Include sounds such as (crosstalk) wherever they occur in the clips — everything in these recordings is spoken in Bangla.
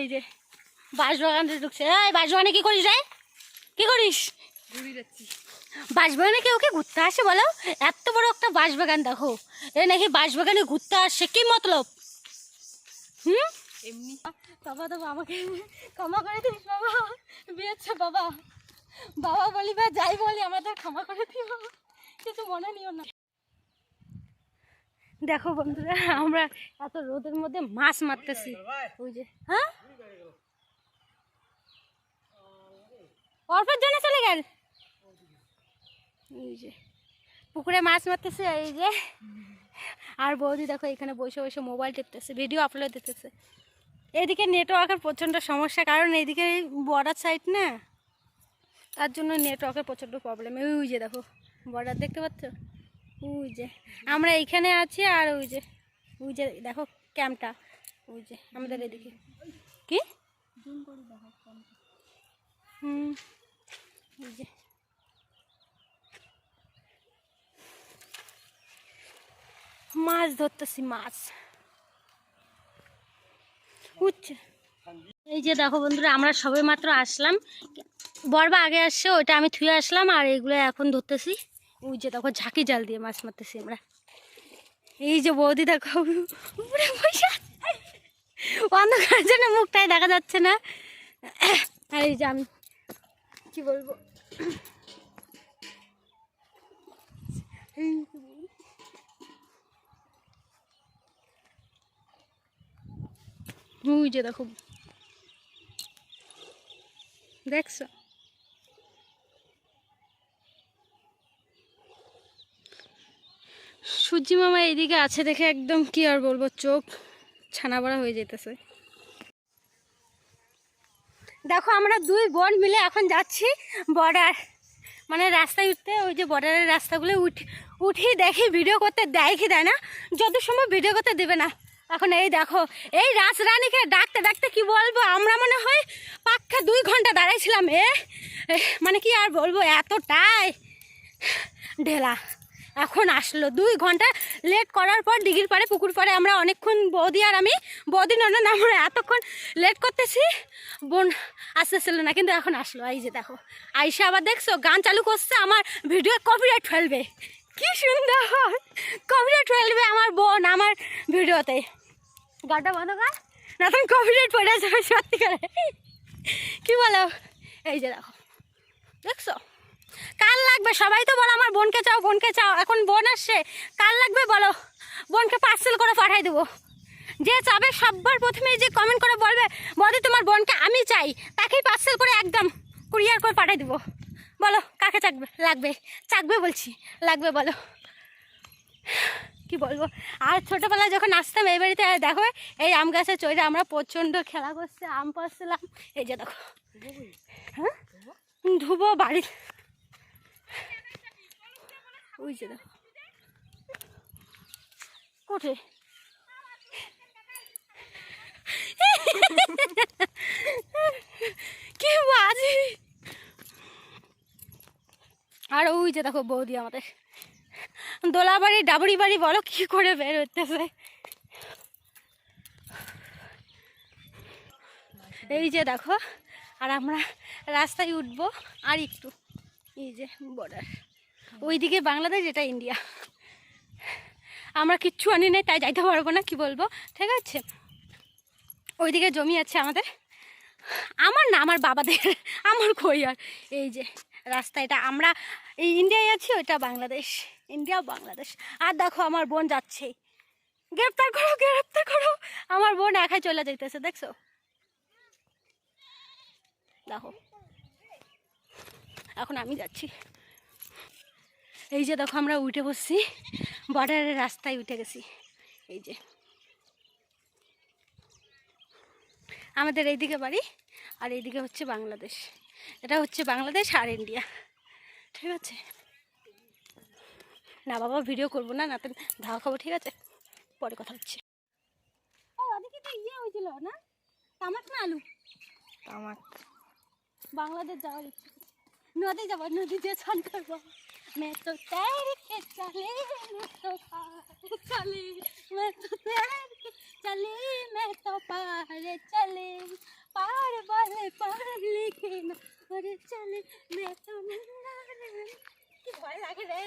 এই যে বাঁশবাগানে ঢুকছে। এই বাঁশবাগানে কি করিস রে? কি করিস? বাঁশবাগানে কেউ কি ঘুরতে আসে বলো? এত বড় একটা বাঁশবাগান দেখো। এ নাকি বাঁশবাগানে ঘুরতে আসছে কি মতলব? হুম? এমনি। বাবা তো বাবাকে ক্ষমা করে দিস বাবা। বিয়েছে বাবা। বাবা বলি বা যাই বলি আমাদের ক্ষমা করে দিও কিছু মনে নিও না। দেখো বন্ধুরা আমরা এত রোদের মধ্যে মাছ মারতেছি। ওই যে হ্যাঁ? অল্পের জন্য চলে গেল। এই যে, পুকুরে মাছ মারতেছে, এই যে। আর বৌদি দেখো এখানে বসে বসে মোবাইল টিপতেছে ভিডিও আপলোড দিতেছে। এদিকে নেটওয়ার্কের প্রচণ্ড সমস্যা, কারণ এইদিকে বর্ডার সাইড না, তার জন্য নেটওয়ার্কের প্রচণ্ড প্রবলেম ওই যে দেখো বর্ডার দেখতে পাচ্ছ? ওই যে, আমরা এইখানে আছি আর ওই যে ওই যে দেখো ক্যাম্পটা ওই যে আমাদের এদিকে। কি? হুম ওই যে মাছ ধরতেছি, মাছ। উচ্চ এই যে দেখো বন্ধুরা, আমরা সবে মাত্র আসলাম। বরবা আগে আসছে, ওইটা আমি থুয়ে আসলাম, আর এইগুলো এখন ধরতেছি। ওই যে দেখো, ঝাঁকি জাল দিয়ে মাছ মারতেছি আমরা। এই যে বৌদি দেখো। জন্য মুখটাই দেখা যাচ্ছে না। আর এই যে আমি, কি বলব? ওই যে দেখো। দেখছ? সূর্যি মামা এইদিকে আছে দেখে একদম কি আর বলব, চোখ ছানা বড়া হয়ে যেতেছে। দেখো, আমরা দুই বোন মিলে এখন যাচ্ছি বর্ডার মানে রাস্তায় উঠতে। ওই যে বর্ডারের রাস্তাগুলো উঠি উঠি দেখি ভিডিও করতে দেয় কি দেয় না। যত সময় ভিডিও করতে দেবে না। এখন এই দেখো, এই রাজরানীকে ডাকতে ডাকতে কি বলব? আমরা মনে হয় পাক্কা দুই ঘণ্টা দাঁড়াইছিলাম, এ? মানে কি আর বলব, এতটাই। ঢেলা, এখন আসলো। দুই ঘণ্টা লেট করার পর, দিঘির পাড়ে, পুকুর পাড়ে আমরা অনেকক্ষণ বৌদি আর আমি, বৌদি নন্দন আমরা এতক্ষণ লেট করতেছি, বোন আসতেছিল না, কিন্তু এখন আসলো। এই যে দেখো আইসা আবার দেখছ, গান চালু করছে, আমার ভিডিও কপিরাইট ফেলবে। কি সুন্দর। কপিরাইট ফেলবে আমার বোন আমার ভিডিওতে। গানটা বন্ধ কর। না তখন কপিরাইট পড়ে যাবে সত্যি করে। কি বলো? এই যে দেখো। দেখছ? কাল লাগবে, সবাই তো বলো আমার বোনকে চাও বোনকে চাও। এখন বোন আসছে, কাল লাগবে বলো। বোনকে পার্সেল করে পাঠাই দেবো। যে চাবে সবার প্রথমে যে কমেন্ট করে বলবে, বদি তোমার বোনকে আমি চাই। তাকেই পার্সেল করে একদম কুরিয়ার করে পাঠাই দেবো। বলো, কাকে চাকবে? লাগবে। চাকবে বলছি। লাগবে বলো। কি বলব? আর ছোটোবেলায় যখন আসতাম এই বাড়িতে দেখো, এই আম গাছে চড়ে আমরা প্রচণ্ড খেলা করছে, আম পাচ্ছিলাম এই যে দেখো। হ্যাঁ? ধুবো বাড়ি। ওই যে দেখো। কোঠে। (laughs) কি বাজি। আর ওই যে দেখো বৌদি আমাদের। দোলা বাড়ি ডাবরি বাড়ি বলো, কি করে বের হতেছে এই যে দেখো, আর আমরা রাস্তায় উঠবো, আর একটু। এই যে বর্ডার ওইদিকে বাংলাদেশ এটা ইন্ডিয়া আমরা কিচ্ছু আনি নাই, তাই যাইতে পারব না, কি বলব? ঠিক আছে? ওইদিকে জমি আছে আমাদের। আমার না, আমার বাবাদের। আমার কই আর? এই যে। রাস্তা এটা। আমরা এই ইন্ডিয়ায় আছি, ওইটা বাংলাদেশ। ইন্ডিয়া, বাংলাদেশ। আর দেখো, আমার বোন যাচ্ছে। গ্রেপ্তার করো গ্রেপ্তার করো। আমার বোন একাই চলে যাইতেছে, দেখছ? দেখো। এখন আমি যাচ্ছি। এই যে দেখো, আমরা উঠে বসছি। বর্ডারের রাস্তায় উঠে গেছি। এই যে। আমাদের এইদিকে বাড়ি, আর এইদিকে হচ্ছে বাংলাদেশ। এটা হচ্ছে বাংলাদেশ আর ইন্ডিয়া ঠিক আছে না বাবা ভিডিও করবো না না তো ধাওয়া খাবো ঠিক আছে পরে কথা হচ্ছে ও ওদিকে তো ইয়ে হয়েছিল না তামাক না আলু আমার বাংলাদেশ যাওয়ার ইচ্ছে নদী যাবো নদী দিয়ে স্নান করবো मैं तो तैर के चले मैं तो पार चले मैं तो तैर के चले मैं तो पार चले पार वाले पार लिखे চলে ভয় লাগে রে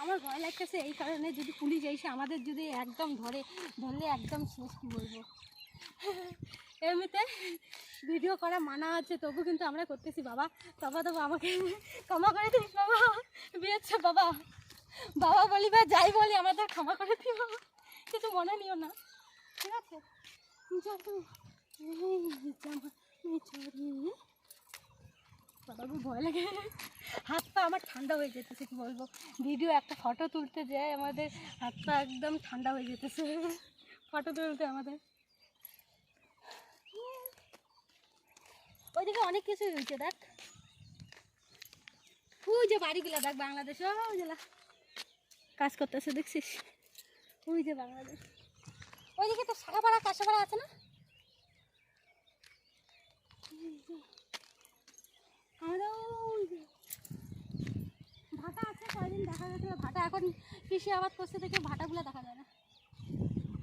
আমার ভয় লাগতেছে এই কারণে যদি পুলিশ এসে আমাদের যদি একদম ধরে ধরলে একদম শেষ কী বলব এমনিতে ভিডিও করা মানা আছে তবু কিন্তু আমরা করতেছি বাবা বাবা তবু আমাকে ক্ষমা করে দিস বাবা বিয়েছে বাবা বাবা বলি বা যাই বলি আমাদের ক্ষমা করে দিও কিছু মনে নিও না ঠিক আছে জামা চড়িয়ে ভয় লাগে। হাত পা আমার ঠান্ডা হয়ে যেতেছে, কি বলব? ভিডিও একটা ফটো তুলতে যায় আমাদের, হাত পা একদম ঠান্ডা হয়ে যেতেছে। ফটো তুলতে আমাদের। ওইদিকে অনেক কিছু হয়েছে, দেখ। ওই যে বাড়িগুলো, দেখ বাংলাদেশ কাজ করতেছে, দেখছিস? ওই যে বাংলাদেশ। ওইদিকে তো শাখাপাড়া কাঁসাপাড়া আছে না এই যে। আমাদের ওই যে ভাটা আছে কয়দিন দেখা গেছিল ভাটা। এখন কৃষি আবাদ করছে থেকে ভাটাগুলো দেখা যায় না।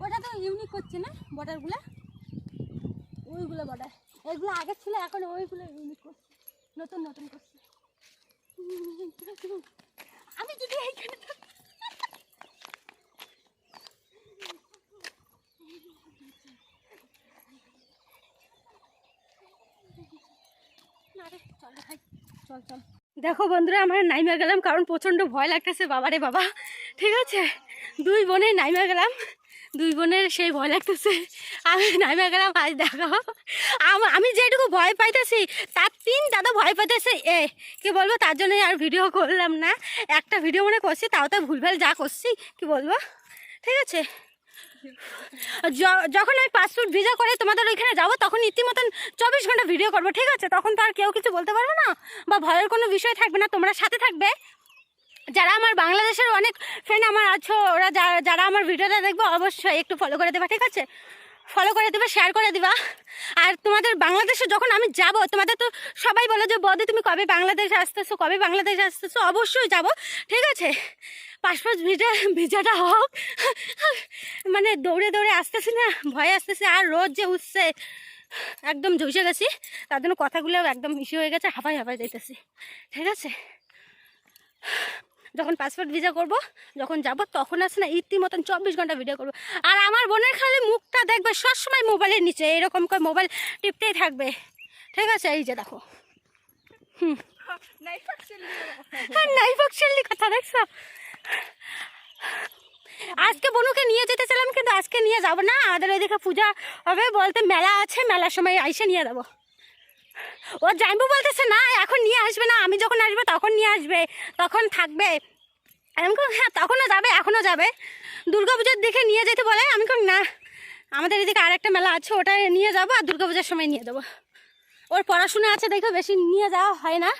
ওটা তো ইউনিক করছে না বর্ডারগুলো? ওইগুলো বর্ডার। এগুলো আগে ছিল এখন ওইগুলো ইউনিক করছে। নতুন নতুন করছে। আমি যদি এইখানে চল ভাই, চল চল। দেখো বন্ধুরা, আমরা নাইমা গেলাম কারণ প্রচণ্ড ভয় লাগতেছে, বাবারে বাবা। ঠিক আছে? দুই বোনে নাইমা গেলাম। দুই বোনের সেই ভয় লাগতেছে। আমি নাইমা গেলাম, আজ দেখো। আমি যেটুকু ভয় পাইতেছি, তার তিন দাদা ভয় পাইতেছে। এ, কি বলব, তার জন্য আর ভিডিও করলাম না। একটা ভিডিও মনে করছি, তাও তো ভুলভাল যা করছি, কি বলব? ঠিক আছে? যখন আমি পাসপোর্ট ভিজা করে তোমাদের ওইখানে যাব, তখন ইতিমতন চব্বিশ ঘণ্টা ভিডিও করব, ঠিক আছে? তখন তো আর কেউ কিছু বলতে পারবে না? বা ভয়ের কোনো বিষয় থাকবে না, তোমরা সাথে থাকবে। যারা আমার বাংলাদেশের অনেক ফ্রেন্ড আমার আছো, ওরা যারা আমার ভিডিওটা দেখব, অবশ্যই একটু ফলো করে দেবা, ঠিক আছে? ফলো করে দেবে শেয়ার করে দিবা। আর তোমাদের বাংলাদেশে যখন আমি যাব, তোমাদের তো সবাই বলো যে, বদে, তুমি কবে বাংলাদেশে আসতেছো? কবে বাংলাদেশে আসতেছো? অবশ্যই যাব। ঠিক আছে? পাসপোর্ট ভিজা, ভিজাটা হোক। মানে দৌড়ে দৌড়ে আসতেছি না, ভয় আসতেছে। আর রোদ যে উঠছে, একদম ঝুঁসে গেছি। তার জন্য কথাগুলো একদম ইস্যু হয়ে গেছে হাফাই হাঁপাই যাইতেছি। ঠিক আছে? যখন পাসপোর্ট ভিসা করব, যখন যাব, তখন আছে না ইতি মতন চব্বিশ ঘণ্টা ভিডিও করব। আর আমার বোনের খালি মুখটা দেখবে সবসময় মোবাইলের নিচে, এরকম করে মোবাইল টিপতেই থাকবে। ঠিক আছে? এই যে দেখো। হুম। হ্যাঁ নাই বকশালি কথা দেখছ? আজকে বনুকে নিয়ে যেতে চাইলাম, কিন্তু আজকে নিয়ে যাব না। আমাদের ওইদিকে পূজা হবে বলতে মেলা আছে, মেলার সময় আইসে নিয়ে যাব। ও জানবু বলতেছে, না, এখন নিয়ে আসবে না, আমি যখন আসব তখন নিয়ে আসবে, তখন থাকবে। আমি হ্যাঁ তখনও যাবে, এখনও যাবে। পুজোর দিকে নিয়ে যেতে বলে, আমি কই, না, আমাদের এদিকে আরেকটা মেলা আছে, ওটা নিয়ে যাব আর পূজার সময় নিয়ে যাব। ওর পড়াশোনা আছে দেখো, বেশি নিয়ে যাওয়া হয় না।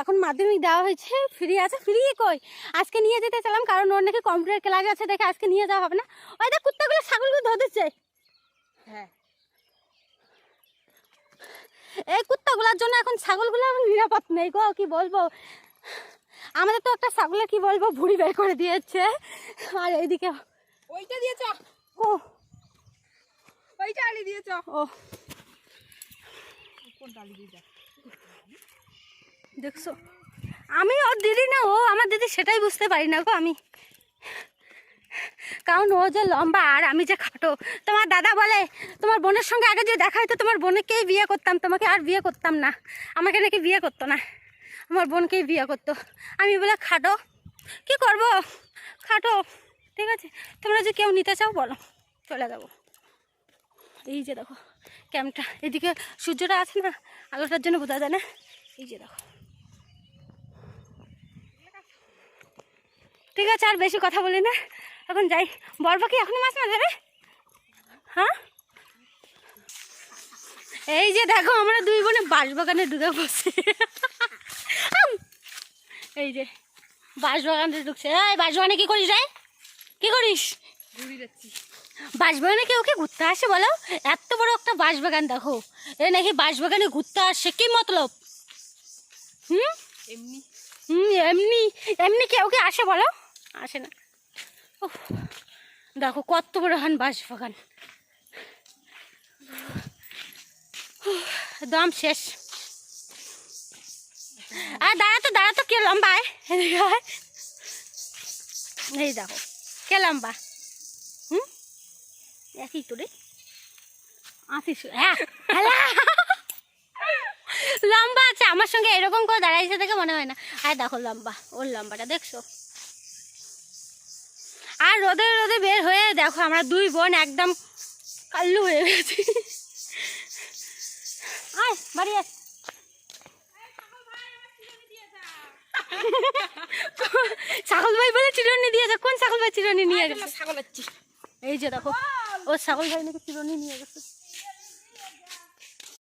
এখন মাধ্যমিক দেওয়া হয়েছে ফ্রি আছে। ফ্রি কই? আজকে নিয়ে যেতে চাইলাম, কারণ ওর নাকি কম্পিউটার ক্লাস আছে দেখে আজকে নিয়ে যাওয়া হবে না। ওই দেখ, কুত্তাগুলো ছাগলগুলো ধরে দিচ্ছে হ্যাঁ। এই কুত্তাগুলোর জন্য এখন ছাগলগুলো আমার নিরাপদ নেই গো কি বলব? আমাদের তো একটা ছাগলে কি বলব ভুড়ি বের করে দিয়েছে। আর এইদিকে ওইটা দিয়েছ ও। ওইটা আলি দিয়েছ ও। দেখছ? আমি ওর দিদি না ও আমার দিদি সেটাই বুঝতে পারি না গো আমি। কারণ ও যে লম্বা আর আমি যে খাটো। তোমার দাদা বলে, তোমার বোনের সঙ্গে আগে যে দেখা হতো তোমার বোনকেই বিয়ে করতাম। তোমাকে আর বিয়ে করতাম না। আমাকে নাকি বিয়ে করতো না। আমার বোনকেই বিয়ে করতো। আমি বলে, খাটো, কি করব? খাটো, ঠিক আছে? তোমরা যে কেউ নিতে চাও, বলো। চলে যাব। এই যে দেখো, ক্যাম্পটা। এদিকে সূর্যটা আছে না, আলোটার জন্য বোঝা যায় না। এই যে দেখো। ঠিক আছে, আর বেশি কথা বলি না। এখন যাই। বর পাখি এখনই মাছ মারে রে। হ্যাঁ? এই যে দেখো আমরা দুই বোনে বাঁশবাগানে ঢুকে পড়ছি। এই যে বাঁশবাগানে ঢুকছে। এই বাঁশবাগানে কি করিস রে? কি করিস? ঘুরি যাচ্ছি। বাঁশবাগানে কেউ কি ঘুরতে আসে বলো? এত বড় একটা বাঁশবাগান দেখো। এ নাকি বাঁশবাগানে ঘুরতে আসছে কি মতলব? হুম? এমনি। হুম এমনি এমনি কেউ কি আসে বলো? আসে না। দেখো কত বড় হান বাস বাগান। দম শেষ। আর দাঁড়াতো দাঁড়াতো, কে লম্বা। এই দেখো, কে লম্বা? হুম? একই তো রে। আসিস হ্যাঁ লম্বা আছে, আমার সঙ্গে এরকম করে দাঁড়াইছে দেখে মনে হয় না। আর দেখো লম্বা, ওর লম্বাটা দেখছ? আর রোদে রোদে বের হয়ে দেখো আমরা দুই বোন একদম কাল্লু হয়ে গেছি। আয় বাড়ি আয়। ছাগল ভাই বলে চিরনি চিরুনি যা কোন ছাগল ভাই চিরনি নিয়ে গেছে? এই যে দেখো ও ছাগল ভাই নাকি চিরনি নিয়ে গেছে।